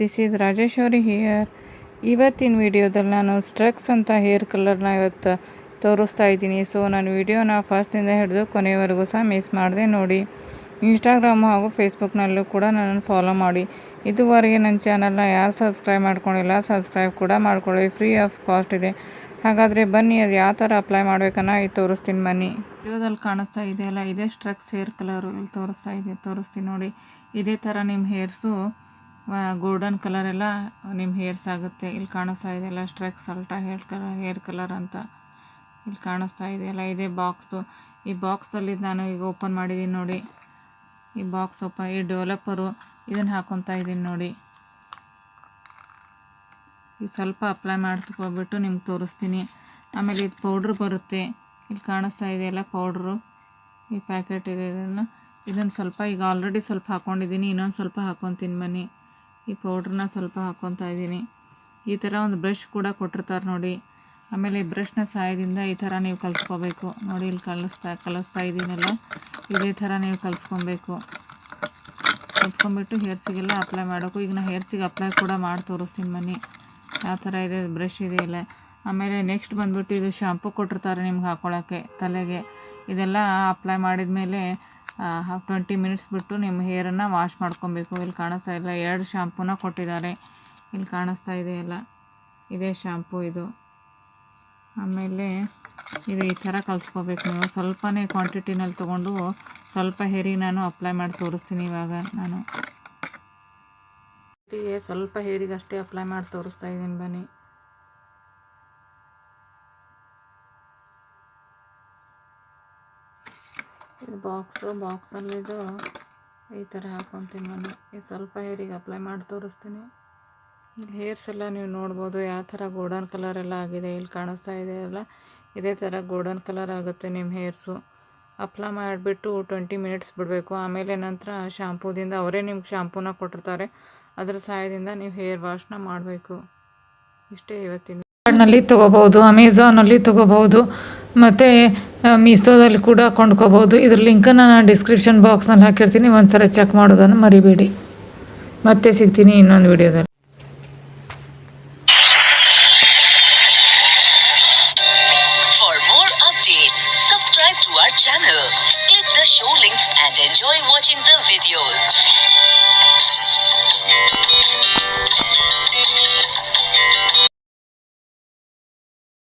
This is Rajeshwari here ಇವತ್ತಿನ ವಿಡಿಯೋದಲ್ಲಿ ನಾನು ಸ್ಟ್ರಕ್ಸ್ ಅಂತ ಹೇರ್ ಕಲರ್ನ ಇವತ್ತು ತೋರಿಸ್ತಾ ಇದ್ದೀನಿ. ಸೊ ನಾನು ವಿಡಿಯೋನ ಫಸ್ಟಿಂದ ಹಿಡಿದು ಕೊನೆಯವರೆಗೂ ಸಹ ಮಿಸ್ ಮಾಡಿದೆ ನೋಡಿ. ಇನ್ಸ್ಟಾಗ್ರಾಮ್ ಹಾಗೂ ಫೇಸ್ಬುಕ್ನಲ್ಲೂ ಕೂಡ ನನ್ನನ್ನು ಫಾಲೋ ಮಾಡಿ. ಇದುವರೆಗೆ ನನ್ನ ಚಾನಲ್ನ ಯಾರು ಸಬ್ಸ್ಕ್ರೈಬ್ ಮಾಡ್ಕೊಂಡಿಲ್ಲ ಸಬ್ಸ್ಕ್ರೈಬ್ ಕೂಡ ಮಾಡ್ಕೊಳ್ಳಿ. ಫ್ರೀ ಆಫ್ ಕಾಸ್ಟ್ ಇದೆ. ಹಾಗಾದರೆ ಬನ್ನಿ, ಅದು ಯಾವ ಥರ ಅಪ್ಲೈ ಮಾಡ್ಬೇಕನ್ನ ಇದು ತೋರಿಸ್ತೀನಿ ಬನ್ನಿ. ವಿಡಿಯೋದಲ್ಲಿ ಕಾಣಿಸ್ತಾ ಇದೆಯಲ್ಲ, ಇದೇ ಸ್ಟ್ರಕ್ಸ್ ಹೇರ್ ಕಲರು ಇಲ್ಲಿ ತೋರಿಸ್ತಾ ಇದೆ, ತೋರಿಸ್ತೀನಿ ನೋಡಿ. ಇದೇ ಥರ ನಿಮ್ಮ ಹೇರ್ಸು ಗೋಲ್ಡನ್ ಕಲರ್ ಎಲ್ಲ ನಿಮ್ಮ ಹೇರ್ಸ್ ಆಗುತ್ತೆ. ಇಲ್ಲಿ ಕಾಣಿಸ್ತಾ ಇದೆಯಲ್ಲ Streax ultra hair colour hair colour ಅಂತ. ಇಲ್ಲಿ ಕಾಣಿಸ್ತಾ ಇದೆಯಲ್ಲ ಇದೇ ಬಾಕ್ಸು ಈ ಬಾಕ್ಸಲ್ಲಿ ನಾನು ಈಗ ಓಪನ್ ಮಾಡಿದ್ದೀನಿ ನೋಡಿ. ಈ ಬಾಕ್ಸ್ ಓಪನ್ ಈ ಡೆವಲಪರು ಇದನ್ನು ಹಾಕೊತಾ ಇದ್ದೀನಿ ನೋಡಿ. ಈ ಸ್ವಲ್ಪ ಅಪ್ಲೈ ಮಾಡ್ಕೊಬಿಟ್ಟು ನಿಮ್ಗೆ ತೋರಿಸ್ತೀನಿ. ಆಮೇಲೆ ಇದು ಪೌಡ್ರ್ ಬರುತ್ತೆ. ಇಲ್ಲಿ ಕಾಣಿಸ್ತಾ ಇದೆಯಲ್ಲ ಪೌಡ್ರು ಈ ಪ್ಯಾಕೆಟ್ ಇದೆ ಇದನ್ನು. ಇದನ್ನು ಸ್ವಲ್ಪ ಈಗ ಆಲ್ರೆಡಿ ಸ್ವಲ್ಪ ಹಾಕ್ಕೊಂಡಿದ್ದೀನಿ ಇನ್ನೊಂದು ಸ್ವಲ್ಪ ಹಾಕ್ಕೊತೀನಿ ಬನ್ನಿ ಈ ಪೌಡ್ರನ್ನ ಸ್ವಲ್ಪ ಹಾಕ್ಕೊತಾ ಇದ್ದೀನಿ. ಈ ಥರ ಒಂದು ಬ್ರಷ್ ಕೂಡ ಕೊಟ್ಟಿರ್ತಾರೆ ನೋಡಿ. ಆಮೇಲೆ ಈ ಬ್ರಷ್ನ ಸಹಾಯದಿಂದ ಈ ಥರ ನೀವು ಕಲಿಸ್ಕೋಬೇಕು. ನೋಡಿ, ಇಲ್ಲಿ ಕಲಿಸ್ತಾ ಕಲಿಸ್ತಾ ಇದ್ದೀನಲ್ಲ. ಇದೇ ಥರ ನೀವು ಕಲಿಸ್ಕೊಬೇಕು. ಕಲಿಸ್ಕೊಂಬಿಟ್ಟು ಹೇರ್ಸಿಗೆಲ್ಲ ಅಪ್ಲೈ ಮಾಡೋಕು ಈಗ ನಾನು ಹೇರ್ಸಿಗೆ ಅಪ್ಲೈ ಕೂಡ ಮಾಡಿ ತೋರಿಸ್ತೀನಿ ಮನೆ ಯಾವ ಥರ ಇದೆ, ಬ್ರಷ್ ಇದೆಯಲ್ಲ ಆಮೇಲೆ ನೆಕ್ಸ್ಟ್ ಬಂದ್ಬಿಟ್ಟು ಇದು ಶಾಂಪು ಕೊಟ್ಟಿರ್ತಾರೆ ನಿಮ್ಗೆ ಹಾಕ್ಕೊಳ್ಳೋಕ್ಕೆ ತಲೆಗೆ. ಇದೆಲ್ಲ ಅಪ್ಲೈ ಮಾಡಿದ ಮೇಲೆ ಟ್ವೆಂಟಿ ಮಿನಿಟ್ಸ್ ಬಿಟ್ಟು ನಿಮ್ಮ ಹೇರನ್ನು ವಾಶ್ ಮಾಡ್ಕೊಬೇಕು. ಇಲ್ಲಿ ಕಾಣಿಸ್ತಾ ಇಲ್ಲ, ಎರಡು ಶ್ಯಾಂಪೂನ ಕೊಟ್ಟಿದ್ದಾರೆ. ಇಲ್ಲಿ ಕಾಣಿಸ್ತಾ ಇದೆಯಲ್ಲ ಇದೇ ಶಾಂಪೂ ಇದು. ಆಮೇಲೆ ಇದು ಈ ಥರ ಕಲಿಸ್ಕೋಬೇಕು ನೀವು. ಸ್ವಲ್ಪನೇ ಕ್ವಾಂಟಿಟಿನಲ್ಲಿ ತೊಗೊಂಡು ಸ್ವಲ್ಪ ಹೇರಿ ನಾನು ಅಪ್ಲೈ ಮಾಡಿ ತೋರಿಸ್ತೀನಿ ಇವಾಗ ನಾನು. ಸ್ವಲ್ಪ ಹೇರಿಗಷ್ಟೇ ಅಪ್ಲೈ ಮಾಡಿ ತೋರಿಸ್ತಾ ಇದ್ದೀನಿ ಬನ್ನಿ. ಇದು ಬಾಕ್ಸು ಬಾಕ್ಸಲ್ಲಿದು ಈ ಥರ ಹಾಕ್ಕೊತೀನಿ ನಾನು. ಇದು ಸ್ವಲ್ಪ ಹೇರಿಗೆ ಅಪ್ಲೈ ಮಾಡಿ ತೋರಿಸ್ತೀನಿ. ಇಲ್ಲಿ ಹೇರ್ಸ್ ಎಲ್ಲ ನೀವು ನೋಡ್ಬೋದು, ಯಾವ ಥರ ಗೋಲ್ಡನ್ ಕಲರ್ ಎಲ್ಲ ಆಗಿದೆ, ಇಲ್ಲಿ ಕಾಣಿಸ್ತಾ ಇದೆ ಎಲ್ಲ ಇದೇ ಥರ ಗೋಲ್ಡನ್ ಕಲರ್ ಆಗುತ್ತೆ ನಿಮ್ಮ ಹೇರ್ಸು ಅಪ್ಲೈ ಮಾಡಿಬಿಟ್ಟು ಟ್ವೆಂಟಿ ಮಿನಿಟ್ಸ್ ಬಿಡಬೇಕು. ಆಮೇಲೆ ನಂತರ ಶಾಂಪೂದಿಂದ ಅವರೇ ನಿಮ್ಗೆ ಶಾಂಪೂನ ಕೊಟ್ಟಿರ್ತಾರೆ. ಅದರ ಸಹಾಯದಿಂದ ನೀವು ಹೇರ್ ವಾಶ್ನ ಮಾಡಬೇಕು. ಇಷ್ಟೇ ಇವತ್ತಿನ ನಲ್ಲಿ ತೊಗೋಬೋದು ಅಮೆಝಾನಲ್ಲಿ ತೊಗೋಬೋದು ಮತ್ತು ಮೀಸೋದಲ್ಲಿ ಕೂಡ ಕೊಂಡ್ಕೋಬೋದು ಇದ್ರ ಲಿಂಕನ್ನು ನಾನು ಡಿಸ್ಕ್ರಿಪ್ಷನ್ ಬಾಕ್ಸ್ನಲ್ಲಿ ಹಾಕಿರ್ತೀನಿ. ಒಂದ್ಸಲ ಚೆಕ್ ಮಾಡೋದನ್ನು ಮರಿಬೇಡಿ. ಮತ್ತೆ ಸಿಗ್ತೀನಿ ಇನ್ನೊಂದು ವಿಡಿಯೋದಲ್ಲಿ For more updates, subscribe to our channel, click the show links and enjoy watching the videos.